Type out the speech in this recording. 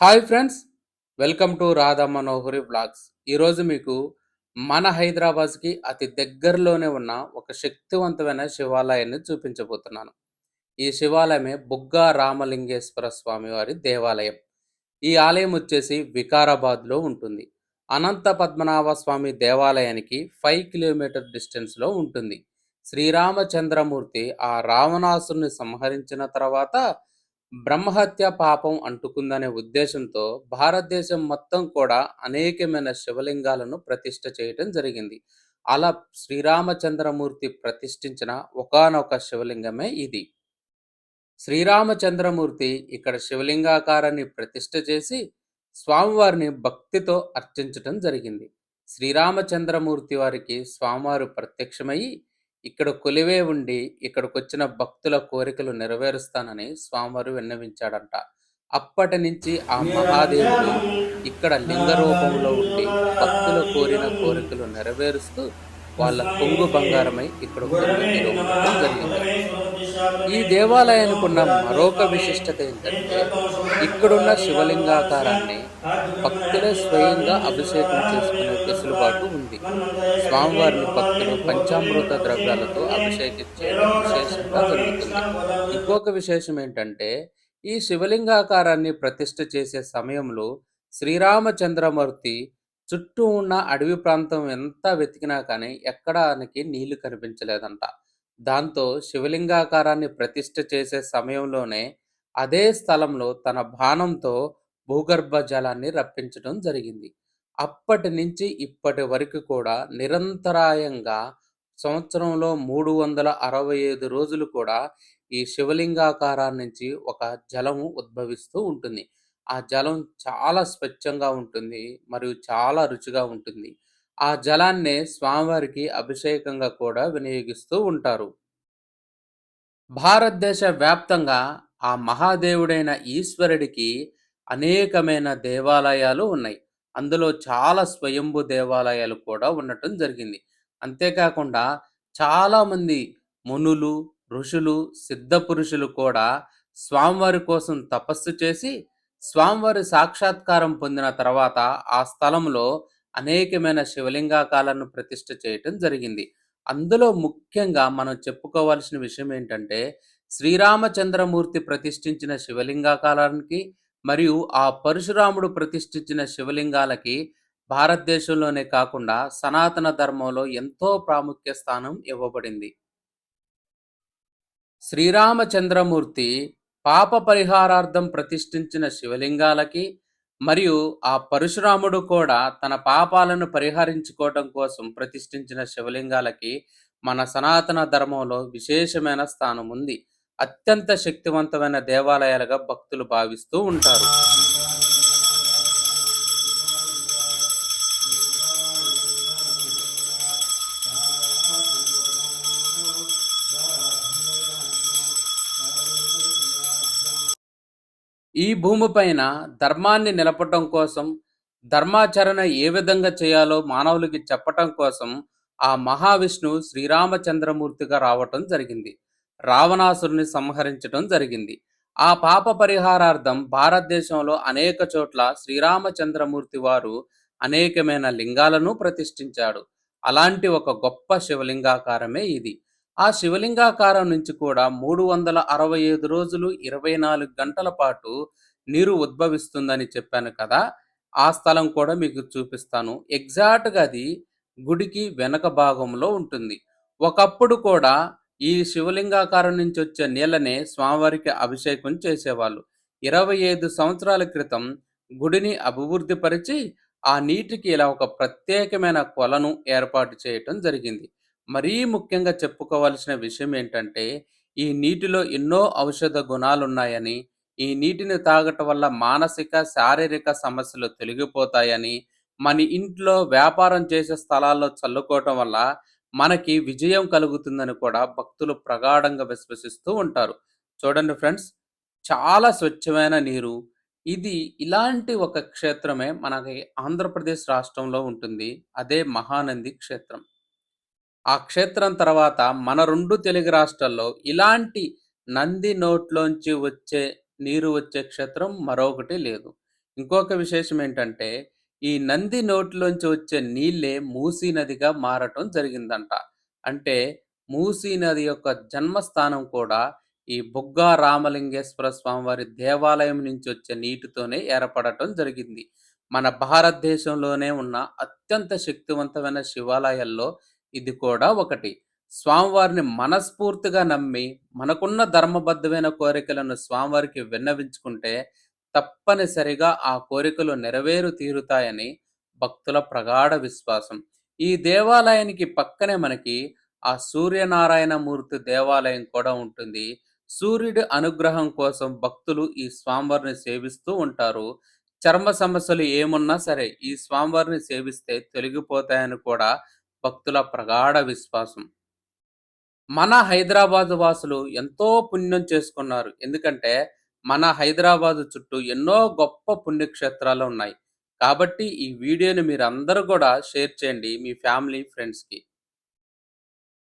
Hi friends welcome to Radha Manohari blogs ఈరోజు మీకు మన హైదరాబాద్కి అతి దగ్గరలోనే ఉన్న ఒక శక్తివంతమైన శివాలయాన్ని చూపించబోతున్నాను. ఈ శివాలయమే బుగ్గా రామలింగేశ్వర స్వామి వారి దేవాలయం. ఈ ఆలయం వచ్చేసి వికారాబాద్లో ఉంటుంది. అనంత పద్మనాభ స్వామి దేవాలయానికి ఫైవ్ కిలోమీటర్ డిస్టెన్స్లో ఉంటుంది. శ్రీరామచంద్రమూర్తి ఆ రావణాసుని సంహరించిన తర్వాత బ్రహ్మహత్య పాపం అంటుకుందనే ఉద్దేశంతో భారతదేశం మొత్తం కూడా అనేకమైన శివలింగాలను ప్రతిష్ట చేయటం జరిగింది. అలా శ్రీరామచంద్రమూర్తి ప్రతిష్ఠించిన ఒకానొక శివలింగమే ఇది. శ్రీరామచంద్రమూర్తి ఇక్కడ శివలింగాకారాన్ని ప్రతిష్ట చేసి స్వామివారిని భక్తితో అర్చించటం జరిగింది. శ్రీరామచంద్రమూర్తి వారికి స్వామివారు ప్రత్యక్షమయ్యి ఇక్కడ కొలివే ఉండి ఇక్కడికొచ్చిన భక్తుల కోరికలు నెరవేరుస్తానని స్వామివారు విన్నవించాడంట. అప్పటి నుంచి ఆ మహాదేవుడు ఇక్కడ లింగ రూపంలో ఉండి భక్తుల కోరిన కోరికలు నెరవేరుస్తూ వాళ్ళ కొంగు బంగారమై ఇక్కడ జరిగింది. ఈ దేవాలయానికి ఉన్న మరొక విశిష్టత ఏంటంటే ఇక్కడున్న శివలింగాకారాన్ని భక్తులే స్వయంగా అభిషేకం చేసుకునే వెసులుబాటు ఉంది. స్వామివారిని భక్తులు పంచామృత ద్రవ్యాలతో అభిషేకించడం విశేషంగా జరుగుతుంది. ఇంకొక విశేషం ఏంటంటే ఈ శివలింగాకారాన్ని ప్రతిష్ఠ చేసే సమయంలో శ్రీరామచంద్రమూర్తి చుట్టూ ఉన్న అడవి ప్రాంతం ఎంత వెతికినా కానీ ఎక్కడానికి నీళ్ళు కనిపించలేదంట. దాంతో శివలింగాకారాన్ని ప్రతిష్ఠ చేసే సమయంలోనే అదే స్థలంలో తన బాణంతో భూగర్భ జలాన్ని రప్పించడం జరిగింది. అప్పటి నుంచి ఇప్పటి వరకు కూడా నిరంతరాయంగా సంవత్సరంలో మూడు వందల అరవై ఐదు రోజులు కూడా ఈ శివలింగాకారం నుంచి ఒక జలము ఉద్భవిస్తూ ఉంటుంది. ఆ జలం చాలా స్వచ్ఛంగా ఉంటుంది మరియు చాలా రుచిగా ఉంటుంది. ఆ జలాన్నే స్వామివారికి అభిషేకంగా కూడా వినియోగిస్తూ ఉంటారు. భారతదేశ వ్యాప్తంగా ఆ మహాదేవుడైన ఈశ్వరుడికి అనేకమైన దేవాలయాలు ఉన్నాయి. అందులో చాలా స్వయంభు దేవాలయాలు కూడా ఉండటం జరిగింది. అంతేకాకుండా చాలామంది మునులు ఋషులు సిద్ధ పురుషులు కూడా స్వామివారి కోసం తపస్సు చేసి స్వామివారి సాక్షాత్కారం పొందిన తర్వాత ఆ స్థలంలో అనేకమైన శివలింగాకాలను ప్రతిష్ఠ చేయటం జరిగింది. అందులో ముఖ్యంగా మనం చెప్పుకోవాల్సిన విషయం ఏంటంటే శ్రీరామచంద్రమూర్తి ప్రతిష్ఠించిన శివలింగాకాలానికి మరియు ఆ పరశురాముడు ప్రతిష్ఠించిన శివలింగాలకి భారతదేశంలోనే కాకుండా సనాతన ధర్మంలో ఎంతో ప్రాముఖ్య స్థానం ఇవ్వబడింది. శ్రీరామచంద్రమూర్తి పాప పరిహారార్థం ప్రతిష్ఠించిన శివలింగాలకి మరియు ఆ పరశురాముడు కూడా తన పాపాలను పరిహరించుకోవటం కోసం ప్రతిష్ఠించిన శివలింగాలకి మన సనాతన ధర్మంలో విశేషమైన స్థానం ఉంది. అత్యంత శక్తివంతమైన దేవాలయాలుగా భక్తులు భావిస్తూ ఉంటారు. ఈ భూమిపైన ధర్మాన్ని నిలపటం కోసం ధర్మాచరణ ఏ విధంగా చేయాలో మానవులకి చెప్పటం కోసం ఆ మహావిష్ణువు శ్రీరామచంద్రమూర్తిగా రావటం జరిగింది. రావణాసురుని సంహరించటం జరిగింది. ఆ పాప పరిహారార్థం భారతదేశంలో అనేక చోట్ల శ్రీరామచంద్రమూర్తి వారు అనేకమైన లింగాలను ప్రతిష్ఠించాడు. అలాంటి ఒక గొప్ప శివలింగాకారమే ఇది. ఆ శివలింగాకారం నుంచి కూడా మూడు వందల అరవై ఐదు రోజులు ఇరవై నాలుగు గంటల పాటు నీరు ఉద్భవిస్తుందని చెప్పాను కదా. ఆ స్థలం కూడా మీకు చూపిస్తాను. ఎగ్జాక్ట్గా అది గుడికి వెనక భాగంలో ఉంటుంది. ఒకప్పుడు కూడా ఈ శివలింగాకారం నుంచి వచ్చే నీళ్ళనే స్వామివారికి అభిషేకం చేసేవాళ్ళు. ఇరవై ఐదు సంవత్సరాల క్రితం గుడిని అభివృద్ధిపరిచి ఆ నీటికి ఇలా ఒక ప్రత్యేకమైన కొలను ఏర్పాటు చేయటం జరిగింది. మరీ ముఖ్యంగా చెప్పుకోవాల్సిన విషయం ఏంటంటే ఈ నీటిలో ఎన్నో ఔషధ గుణాలున్నాయని ఈ నీటిని తాగటం వల్ల మానసిక శారీరక సమస్యలు తొలగిపోతాయని మన ఇంట్లో వ్యాపారం చేసే స్థలాల్లో చల్లుకోవటం వల్ల మనకి విజయం కలుగుతుందని కూడా భక్తులు ప్రగాఢంగా విశ్వసిస్తూ ఉంటారు. చూడండి ఫ్రెండ్స్ చాలా స్వచ్ఛమైన నీరు. ఇది ఇలాంటి ఒక క్షేత్రమే మనకి ఆంధ్రప్రదేశ్ రాష్ట్రంలో ఉంటుంది. అదే మహానంది క్షేత్రం. ఆ క్షేత్రం తర్వాత మన రెండు తెలుగు రాష్ట్రాల్లో ఇలాంటి నంది నోట్లోంచి వచ్చే నీరు వచ్చే క్షేత్రం మరొకటి లేదు ఇంకొక విశేషం ఏంటంటే, ఈ నంది నోటిలోంచి వచ్చే నీళ్ళే మూసీ నదిగా మారటం జరిగిందంట. అంటే మూసీ నది యొక్క జన్మస్థానం కూడా ఈ బుగ్గా రామలింగేశ్వర స్వామివారి దేవాలయం నుంచి వచ్చే నీటితోనే ఏర్పడటం జరిగింది. మన భారతదేశంలోనే ఉన్న అత్యంత శక్తివంతమైన శివాలయాల్లో ఇది కూడా ఒకటి. స్వామివారిని మనస్ఫూర్తిగా నమ్మి, మనకున్న ధర్మబద్ధమైన కోరికలను స్వామివారికి విన్నవించుకుంటే తప్పనిసరిగా ఆ కోరికలు నెరవేరు తీరుతాయని భక్తుల ప్రగాఢ విశ్వాసం. ఈ దేవాలయానికి పక్కనే మనకి ఆ సూర్యనారాయణ మూర్తి దేవాలయం కూడా ఉంటుంది. సూర్యుడి అనుగ్రహం కోసం భక్తులు ఈ స్వామివారిని సేవిస్తూ ఉంటారు. చర్మ సమస్యలు ఏమున్నా సరే ఈ స్వామివారిని సేవిస్తే తొలగిపోతాయని కూడా భక్తుల ప్రగాఢ విశ్వాసం. మన హైదరాబాదు వాసులు ఎంతో పుణ్యం చేసుకున్నారు. ఎందుకంటే, మన హైదరాబాదు చుట్టూ ఎన్నో గొప్ప పుణ్యక్షేత్రాలు ఉన్నాయి. కాబట్టి ఈ వీడియోని మీరందరూ కూడా షేర్ చేయండి మీ ఫ్యామిలీ, ఫ్రెండ్స్‌కి.